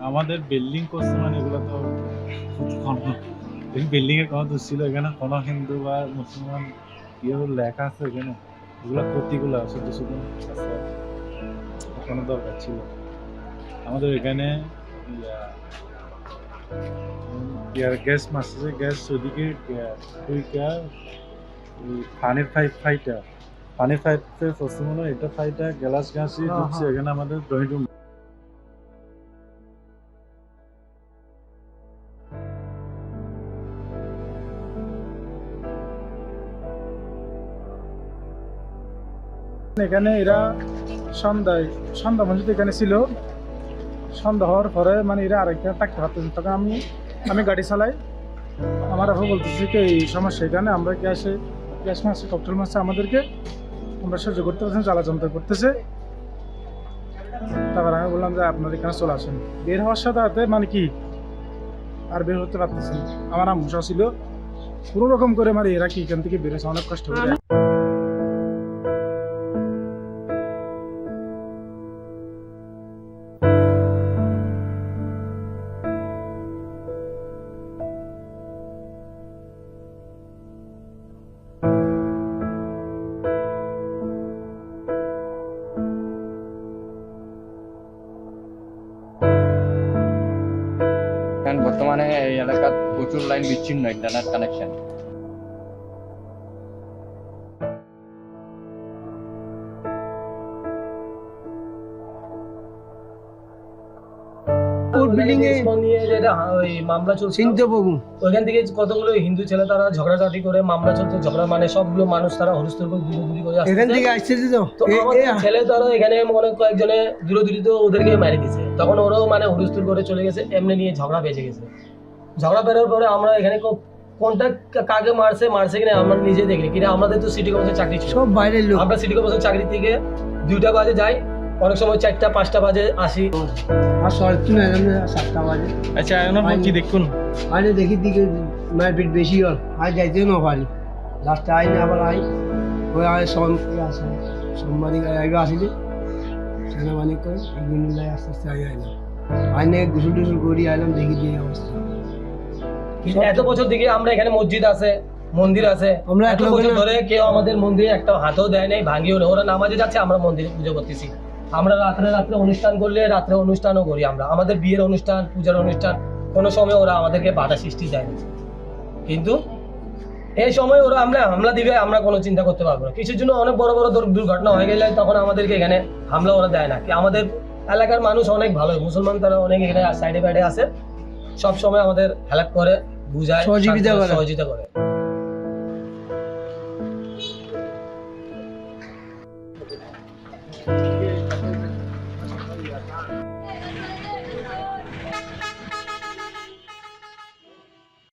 আমাদের বিল্ডিং করছে মানে এগুলো তো এই বিল্ডিং এর কোনো দোষ ছিল এখানে। কোনো হিন্দু বা মুসলমান ইয়ে লেখা আছে এখানে? এগুলো ক্ষতিগুলো শুধু শুধু আছে। কোনো দরকার ছিল আমাদের এখানে ইয়া- ইয়ার গ্যাস মারছে গ্যাস ওদিকে ওই পানির পাইপ ফাইটা পানির পাইপে পশ্চিম হয় এটা ফাইটা গ্লাস গাছি হ্যাঁ, ঢুকছে। এখানে আমাদের ড্রয়িং এখানে এরা সন্ধ্যায়, সন্ধ্যা পর্যন্ত এখানে ছিল। সন্ধ্যা হওয়ার পরে মানে এরা আরেকটা থাকতে পারতেন তখন আমি আমি গাড়ি চালাই। আমার আবার বলতেছি কি, এই সমস্যা এখানে, আমরা গ্যাসে গ্যাস মাসে ককটেল মাসে আমাদেরকে? আমরা সহ্য করতে পারছি জ্বালাযন্ত্র করতেছে। তারপর আমি বললাম যে, আপনার এখানে চলে আসেন। বের হওয়ার সাথে সাথে মানে কি, আর বের হতে পারতেছি না। আমার আম্মুসা ছিল। কোনো রকম করে মানে এরা কি এখান থেকে বেরোছে অনেক কষ্ট করে। বর্তমানে এই এলাকাত প্রচুর লাইন বিচ্ছিন্ন ইন্টারনেট কানেকশন বিল্ডিং এ নিয়ে যেটা হা- ওই মামলা চলছে চিনতে পাবো ওইখান থেকে কতগুলো হিন্দু ছেলে তারা ঝগড়াঝাটি করে মামলা চলছে ঝগড়া মানে সবগুলো মানুষ তারা হরস্তুর করে দূরে দূরে করে এখান থেকে আসতেছে তো? তো আমাদের ছেলে তারা এখানে অনেক কয়েকজনে দূরে দূরে তো ওদেরকে মেরে দিছে তখন ওরাও মানে হুলস্থুল করে চলে গেছে এমনি নিয়ে ঝগড়া বেঁচে গেছে। ঝগড়া বেরোর পরে আমরা এখানে কোনটা কাকে মারছে মারছে কিনা আমরা নিজে দেখিনি কিনা আমাদের তো সিটি কমিশন চাকরি সব বাইরের লোক। আমরা সিটি কমিশন চাকরি থেকে দুইটা বাজে যাই অনেক সময় চারটা পাঁচটা বাজে আসি। আর সরকি না সাতটা বাজে। আচ্ছা পর কি দেখুন? আইনে দেখি দিকে মারপিট বেশি হল আর যাইতেও না পারি। লাস্টে আইনে আবার আই ওই আয় সন আছে। সাংবাদিক আগে আসিলে। সেনাবাহিনী করে একদিন মিলাই আস্তে আস্তে আগে আইলাম আইনে গুসল টুসুল করি আইলাম দেখি দিয়ে অবস্থা। কিন্তু এত বছর থেকে আমরা এখানে মসজিদ আছে মন্দির আছে। আমরা এত এক লোক বছর ধরে কেউ আমাদের মন্দিরে একটা হাতও দেয় নাই ভাঙিও নেই। ওরা নামাজে যাচ্ছে আমরা মন্দিরে পুজো করতেছি। আমরা রাত্রে রাত্রে অনুষ্ঠান করলে রাত্রে অনুষ্ঠানও করি আমরা। আমাদের বিয়ের অনুষ্ঠান পূজার অনুষ্ঠান কোনো সময় ওরা আমাদেরকে বাধা সৃষ্টি দেয় না। কিন্তু এই সময় ওরা আমরা হামলা দিবে আমরা কোনো চিন্তা করতে পারব না। কিছুর জন্য অনেক বড় বড় দুর্ঘটনা হয়ে গেলে তখন আমাদেরকে এখানে হামলা ওরা দেয় না। কি আমাদের এলাকার মানুষ অনেক ভালো মুসলমান তারা অনেক এখানে সাইডে বাইডে আছে। সব সময় আমাদের হেল্প করে বুঝায় সহযোগিতা করে। সহযোগিতা করে।